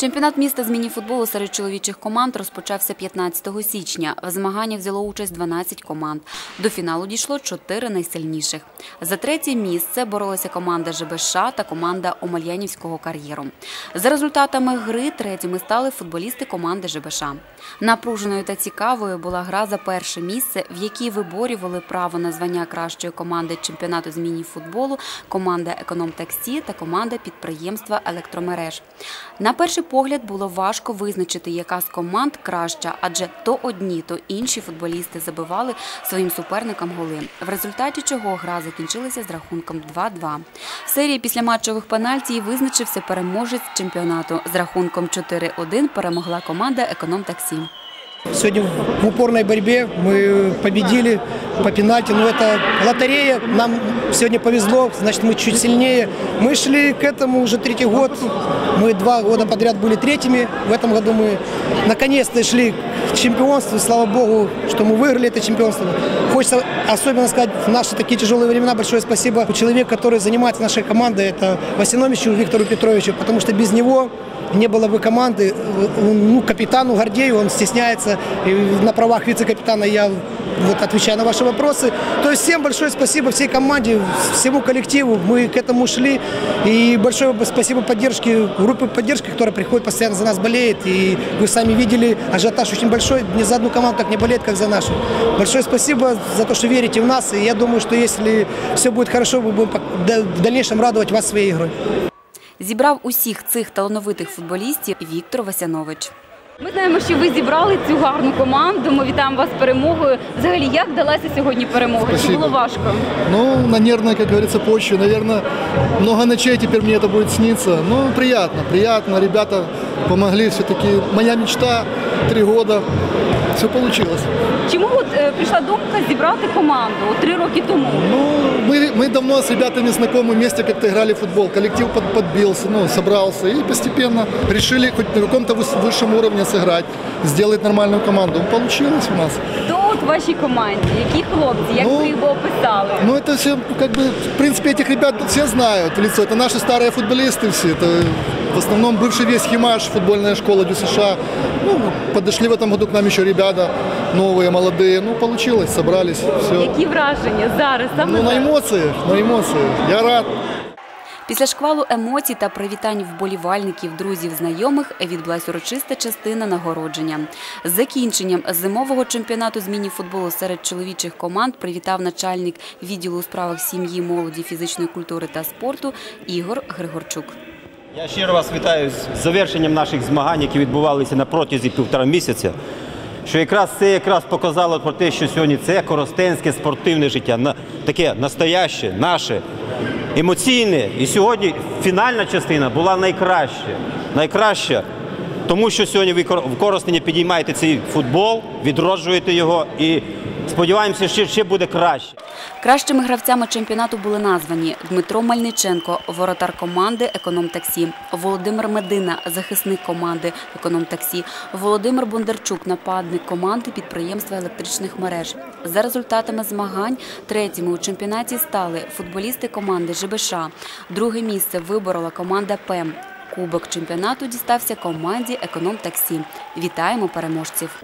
Чемпіонат міста з мініфутболу серед чоловічих команд розпочався 15 січня. В змаганнях взяло участь 12 команд. До фіналу дійшло 4 найсильніших. За третє місце боролися команда ЖБШ та команда Омельянівського кар'єру. За результатами гри третіми стали футболісти команди ЖБШ. Напруженою та цікавою була гра за перше місце, в якій виборювали право на звання кращої команди чемпіонату з міні-футболу, команда економ-таксі та команда підприємства електромереж. На перший погляд було важко визначити, яка з команд краща, адже то одні, то інші футболісти забивали своїм суперникам голи. В результаті чого гра закінчилася з рахунком 2-2. В серії післяматчевих пенальтій визначився переможець чемпіонату. З рахунком 4-1 перемогла команда економ-таксі. Сегодня в упорной борьбе мы победили по пенальти. Но это лотерея. Нам сегодня повезло, значит, мы чуть сильнее. Мы шли к этому уже третий год. Мы два года подряд были третьими. В этом году мы наконец-то шли к чемпионству. Слава Богу, что мы выиграли это чемпионство. Хочется особенно сказать в наши такие тяжелые времена большое спасибо человеку, который занимается нашей командой. Это Васиновичу Виктору Петровичу, потому что без него не было бы команды, ну, капитану Гордею, он стесняется, и на правах вице-капитана я вот отвечаю на ваши вопросы. То есть всем большое спасибо, всей команде, всему коллективу, мы к этому шли, и большое спасибо поддержке, группы поддержки, которая приходит постоянно за нас болеет, и вы сами видели, ажиотаж очень большой, ни за одну команду так не болеет, как за нашу. Большое спасибо за то, что верите в нас, и я думаю, что если все будет хорошо, мы будем в дальнейшем радовать вас своей игрой. Зібрав усіх цих талановитих футболістів Віктор Васянович. Ми знаємо, що ви зібрали цю гарну команду. Ми вітаємо вас з перемогою. Взагалі, як далася сьогодні перемога? Чи було важко? Ну, на нервной, как говорится, почве. Наверное, много ночей теперь мне это будет сниться. Ну, приятно, приятно. Ребята помогли все-таки. Моя мечта три года. Все получилось. Чому от е, прийшла думка зібрати команду три роки тому? Ну, мы, мы давно с ребятами знакомы, вместе как-то играли в футбол. Коллектив под- подбился, ну, собрался. И постепенно решили хоть на каком-то выс- высшем уровне сыграть, сделать нормальную команду. Получилось у нас. Хто от в вашій команді? Які хлопці? Як Ну, ви його описали? Ну, это все, как бы, в принципе, этих ребят все знают в лицо. Это наши старые футболисты все. Это в основном бывший весь Химаш, футбольная школа ДЮСШ. Ну, подошли в этом году к нам еще ребята новые, молодые. Ну, получилось, собрались, все. Які враження зараз? Саме Ну, на зараз? эмоциях, на эмоциях. Я рад. Після шквалу емоцій та привітань вболівальників, друзів, знайомих відбулась урочиста частина нагородження. З закінченням зимового чемпіонату з міні-футболу серед чоловічих команд привітав начальник відділу у справах сім'ї, молоді, фізичної культури та спорту Ігор Григорчук. Я щиро вас вітаю з завершенням наших змагань, які відбувалися на протязі півтора місяця. Що якраз це якраз показало про те, що сьогодні це коростенське спортивне життя, таке настояще, наше, емоційне. І сьогодні фінальна частина була найкраща. Найкраща, тому що сьогодні ви в Коростені підіймаєте цей футбол, відроджуєте його і сподіваємося, що ще буде краще. Кращими гравцями чемпіонату були названі Дмитро Мальниченко, воротар команди Економ-таксі, Володимир Медина, захисник команди Економ-таксі, Володимир Бондарчук, нападник команди підприємства електричних мереж. За результатами змагань третіми у чемпіонаті стали футболісти команди ЖБШ. Друге місце виборола команда ПЕМ. Кубок чемпіонату дістався команді Економ-таксі. Вітаємо переможців!